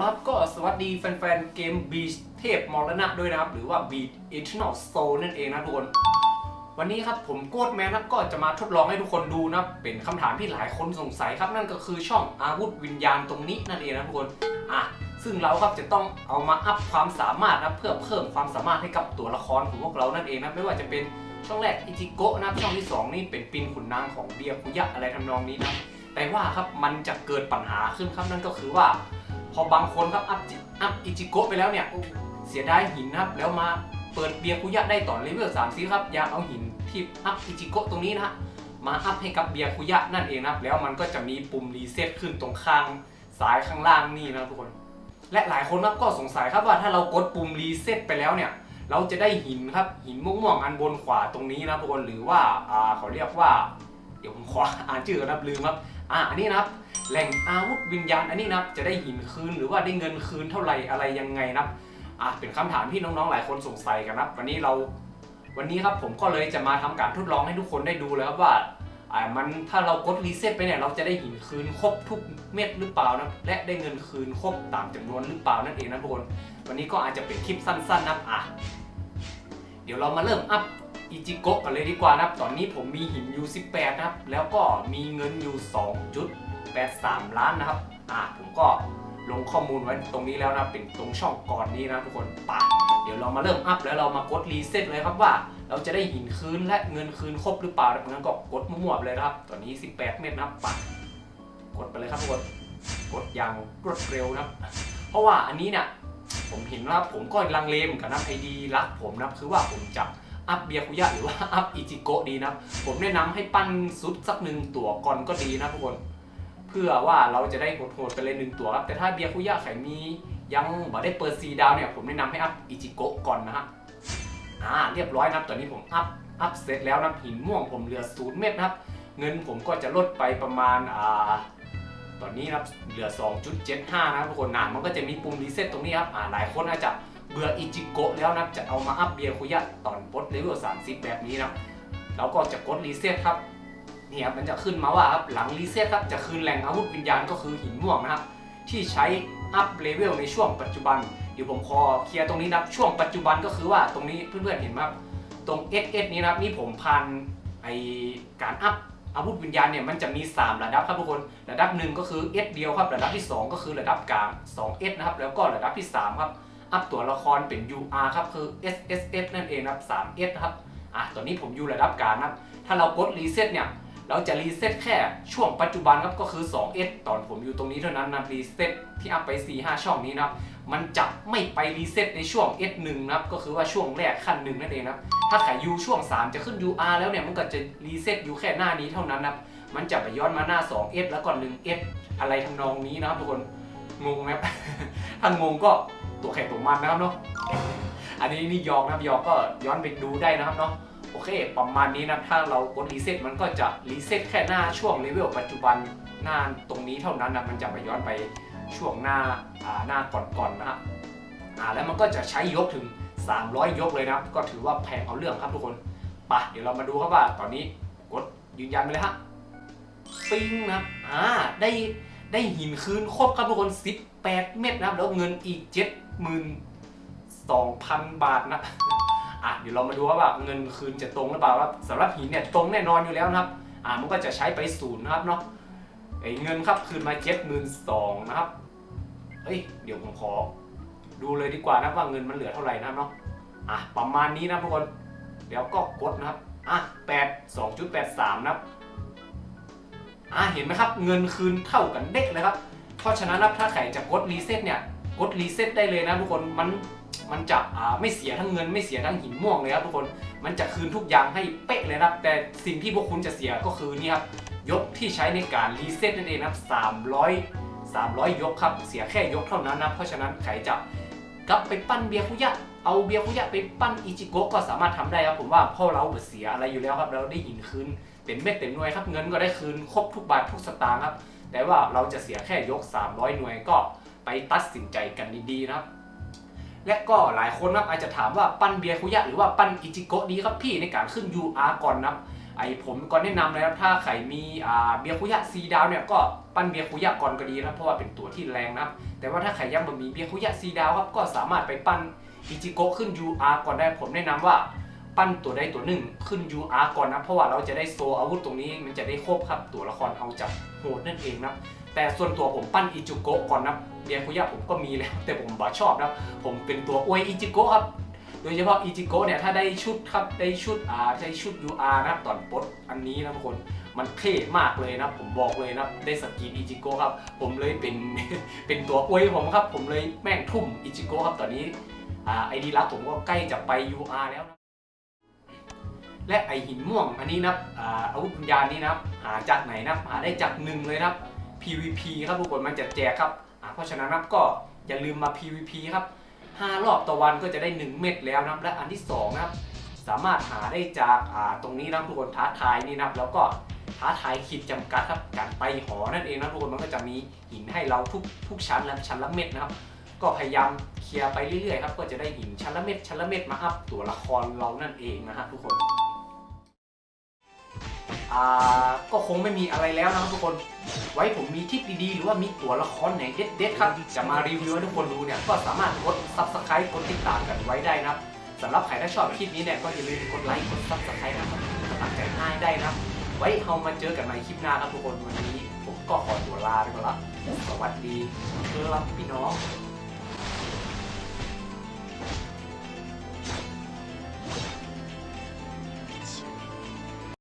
ละครับก็สวัสดีแฟนๆ เกมบีเทพมรณะด้วยนะครับ หรือว่า Beat Eternal Soul นั่นเองนะทุกคน วันนี้ครับผมโกดแมนครับก็จะมาทดลองให้ทุกคนดูนะเป็นคำถามที่หลายคนสงสัยครับนั่นก็คือช่องอาวุธวิญญาณตรงนี้นั่นเองนะทุกคนอะซึ่งเราครับจะต้องเอามาอัพความสามารถนะเพื่อเพิ่มความสามารถให้กับตัวละครของพวกเรานั่นเองนะไม่ว่าจะเป็นช่องแรกอิจิโกะนะช่องที่สองนี่เป็นปินขุนนางของเบียร์คุยะอะไรทำนองนี้นะแต่ว่าครับมันจะเกิดปัญหาขึ้นครับนั่นก็คือว่า พอบางคนครับอัพจิอัพอิจิโกะไปแล้วเนี่ยเสียดายหินนะครับ แล้วมาเปิดเบียร์คุยะได้ต่อเลเวล3ซีครับอยากเอาหินที่อัพอิจิโกะตรงนี้นะฮะมาอัพให้กับเบียร์คุยะนั่นเองนะครับ แล้วมันก็จะมีปุ่มรีเซ็ตขึ้นตรงข้างซ้ายข้างล่างนี่นะทุกคน และหลายคนครับก็สงสัยครับว่าถ้าเรากดปุ่มรีเซ็ตไปแล้วเนี่ยเราจะได้หินครับหินม่วงๆอันบนขวาตรงนี้นะทุกคนหรือว่าเขาเรียกว่า เดี๋ยวผมขออ่านชื่อนนะครับลืมครับ อ่าอันนี้นะครับแหล่งอาวุธวิญญาณอันนี้นะครับจะได้หินคืนหรือว่าได้เงินคืนเท่าไหร่อะไรยังไงนะครับอะเป็นคำถามที่น้องๆหลายคนสงสัยกันนะครับ วันนี้เราวันนี้ครับผมก็เลยจะมาทำการทดลองให้ทุกคนได้ดูเลยครับว่าอ่ามันถ้าเรากดรีเซ็ตไปเนี่ยเราจะได้หินคืนครบทุกเม็ดหรือเปล่านะและได้เงินคืนครบตามจำนวนหรือเปล่านั่นเองนะทุกคนวันนี้ก็อาจจะเป็นคลิปสั้นๆนับอะเดี๋ยวเรามาเริ่มอัพ อิจิโกะกันเลยดีกว่านะครับ ตอนนี้ผมมีหินอยู่ 18 นะครับ แล้วก็มีเงินอยู่ 2.83 ล้านนะครับ อ่า ผมก็ลงข้อมูลไว้ตรงนี้แล้วนะ เป็นตรงช่องก่อนนี้นะทุกคนปะเดี๋ยวเรามาเริ่มอัพแล้วเรามากดรีเซ็ตเลยครับว่า เราจะได้หินคืนและเงินคืนครบหรือเปล่าดังนั้นก็กดมั่วๆไปเลยนะครับ ตอนนี้ 18 เม็ดนะครับปะกดไปเลยครับทุกคน กดอย่างรวดเร็วนะครับ เพราะว่าอันนี้เนี่ยผมเห็นว่าผมก็ลังเลเหมือนกันนะไอดีรักผมนะคือว่าผมจับ อัพเบียคุยะหรือว่าอัพอิจิโกะดีนะครับผมแนะนำให้ปั้นซุดสักหนึ่งตัวก่อนก็ดีนะทุกคน เพื่อว่าเราจะได้โหดๆไปเลยหนึ่งตัวครับแต่ถ้าเบียคุยะไขมียังบ่ได้เปิดซีดาวเนี่ยผมแนะนำให้อัพอิจิโกะก่อนนะฮะอ่าเรียบร้อยนับตอนนี้ผมอัพอัพเสร็จแล้วนะหินม่วงผมเหลือศูนย์เม็ดนะครับ เงินผมก็จะลดไปประมาณอ่าตอนนี้นะครับเหลือ 2.75 นะครับทุกคนนะมันก็จะมีปุ่มรีเซ็ตตรงนี้ครับอ่าหลายคนอาจจะ เบื่ออิจิโกะแล้วนะจะเอามาอัพเบียร์คุยะตอนปลดเลเวล30 แบบนี้นะเราก็จะกดรีเซ็ตครับเนี่ครับมันจะขึ้นมาว่าครับหลังรีเซ็ตครับจะคืนแหล่งอาวุธวิญญาณก็คือหินม่วงนะครับที่ใช้อัพเลเวลในช่วงปัจจุบันเดี๋ยวผมขอเคลียร์ตรงนี้นะช่วงปัจจุบันก็คือว่าตรงนี้เพื่อนๆเห็นไหมครับตรง SS นี้นะครับนี่ผมพันไอการอัพอาวุธวิญญาณเนี่ยมันจะมี 3 ระดับครับทุกคน ระดับหนึ่งก็คือ S เดียวครับ ระดับที่ 2 ก็คือระดับกลาง 2S นะครับ แล้วก็ระดับที่ 3 ครับ อัพตัวละครเป็น UR ครับคือ SSS นั่นเองนะครับ 3S ครับอะตอนนี้ผมอยู่ระดับกลางนะครับ ถ้าเรากดรีเซ็ตเนี่ย เราจะรีเซ็ตแค่ช่วงปัจจุบันครับก็คือ 2S ตอนผมอยู่ตรงนี้เท่านั้นนะรีเซ็ตที่อัพไป 4-5 ช่องนี้นะครับ มันจะไม่ไปรีเซ็ตในช่วง S1 นะครับ ก็คือว่าช่วงแรกขั้นหนึ่งนั่นเองนะครับ ถ้าขาย U ช่วง 3 จะขึ้น UR แล้วเนี่ย มันก็จะรีเซ็ตอยู่แค่หน้านี้เท่านั้นนะครับ มันจะไปย้อนมาหน้า 2S แล้วก็ 1S อะไรทำนองนี้นะครับทุกคน งงไหมถ้างงก็ ตัวแข่งตัวมันนะครับเนาะอันนี้นี่ยอกนะยอกก็ย้อนไปดูได้นะครับเนาะโอเค ประมาณนี้นะถ้าเรากดรีเซ็ตมันก็จะรีเซ็ตแค่หน้าช่วงเลเวลปัจจุบันหน้าตรงนี้เท่านั้นนะมันจะไปย้อนไปช่วงหน้าหน้าก่อนๆนะฮะอ่าแล้วมันก็จะใช้ยกถึง 300 ยกเลยนะก็ถือว่าแพงเอาเรื่องครับทุกคนปะเดี๋ยวเรามาดูครับว่าตอนนี้กดยืนยันไปเลยฮะปิ้งนะอ่าได้ได้หินคืนครบครับทุกคน 18 เม็ดนะครับแล้วเงินอีก 72,000 บาทนะอะเดี๋ยวเรามาดูว่าแบบเงินคืนจะตรงหรือเปล่าครับสำหรับหินเนี่ยตรงแน่นอนอยู่แล้วนะครับอ่ามันก็จะใช้ไปศูนย์นะครับเนาะไอ้เงินครับคืนมาเจ็ดหมื่นสองนะครับเฮ้ยเดี๋ยวผมขอ ดูเลยดีกว่านะว่าเงินมันเหลือเท่าไหร่นะครับเนาะอะประมาณนี้นะทุกคนเดี๋ยวก็กดนะครับอะแปดสองจุดแปดสามนะครับอะเห็นไหมครับเงินคืนเท่ากันเด็กเลยครับเพราะฉะนั้นนะถ้าใครจะกดรีเซ็ตเนี่ย กดรีเซ็ตได้เลยนะทุกคนมันมันจะอ่าไม่เสียทั้งเงินไม่เสียทั้งหินม่วงเลยครับทุกคนมันจะคืนทุกอย่างให้เป๊ะเลยนะแต่สิ่งที่พวกคุณจะเสียก็คือนี่ครับยกที่ใช้ในการรีเซ็ตนั่นเองนะครับ300 300 ยกครับ เสียแค่ยกเท่านั้นนะเพราะฉะนั้นใครจะกลับไปปั้นเบียร์คุยะเอาเบียร์คุยะไปปั้นอิจิโกะก็สามารถทำได้ครับผมว่าพ่อเราเสียอะไรอยู่แล้วครับ เราได้หินคืนเต็มเม็ดเต็มหน่วยครับเงินก็ได้คืนครบทุกบาททุกสตางค์ครับ แต่ว่าเราจะเสียแค่ยก 300 หน่วยก็ ไปตัดสินใจกันดีๆนะครับและก็หลายคนครับอาจจะถามว่าปั้นเบียร์คุยะหรือว่าปั้นอิจิโกะดีครับพี่ในการขึ้น UR ก่อนนะครับไอผมก็แนะนำเลยครับถ้าใครมีเบียร์คุยะซีดาวเนี่ยก็ปั้นเบียร์คุยะก่อนก็ดีนะเพราะว่าเป็นตัวที่แรงนะครับแต่ว่าถ้าใครยังบ่มีเบียร์คุยะซีดาวครับก็สามารถไปปั้นอิจิโกะขึ้น UR ก่อนได้ผมแนะนำว่าปั้นตัวใดตัวหนึ่งขึ้น UR ก่อนนะเพราะว่าเราจะได้โซอาวุธตรงนี้มันจะได้ครบครับตัวละครเอาจากโหดนั่นเองนะ แต่ส่วนตัวผมปั้นอิจิโกะก่อนนะเบียร์คุยะผมก็มีแล้ว แต่ผมบ่ชอบนะผมเป็นตัวอวยอิจิโกะครับ โดยเฉพาะอิจิโกะเนี่ยถ้าได้ชุดครับได้ชุดอ่าได้ชุด UR นะครับตอนปดอันนี้นะทุกคนมันเท่มากเลยนะผมบอกเลยนะได้สกินอิจิโกะครับ ผมเลยเป็นเป็นตัวอวยผมครับ ผมเลยแม่งทุ่มอิจิโกะครับตอนนี้อ่าไอดีลักผมก็ใกล้จะไป UR แล้วนะและไอหินม่วงอันนี้นะอ่าอาวุธวิญญานี้นะหาจากไหนนะหาได้จากหนึ่งเลยนะครับ PVP ครับทุกคนมันจะแจกครับอ่าเพราะฉะนั้นนะครับก็อย่าลืมมา PVP ครับ5รอบต่อวันก็จะได้ 1 เม็ดแล้วนะครับและอันที่2นะครับสามารถหาได้จากอ่าตรงนี้นะทุกคนท้าทายนี่นะครับแล้วก็ท้าทายขีดจำกัดครับการไปหอนั่นเองนะทุกคนมันก็จะมีหินให้เราทุกทุกชั้นแล้วชั้นละเม็ดนะครับ ก็พยายามเคลียร์ไปเรื่อยๆครับก็จะได้หินชั้นละเม็ดชั้นละเม็ดมาอัพตัวละครเรานั่นเองนะฮะทุกคน ก็คงไม่มีอะไรแล้วนะครับทุกคน ไว้ผมมีทิปดีๆ หรือว่ามีตัวละครไหนเด็ดๆครับ จะมารีวิวให้ทุกคนดูเนี่ย ก็สามารถกด subscribe กดติดตามกันไว้ได้นะสำหรับใครถ้าชอบคลิปนี้เนี่ยก็อย่าลืมกดไลค์กด subscribe นะครับกำลังใจให้ได้นะไว้เรามาเจอกันใหม่คลิปหน้าครับทุกคนวันนี้ ผมก็ขอตัวลาไปก่อนละสวัสดีครับพี่น้อง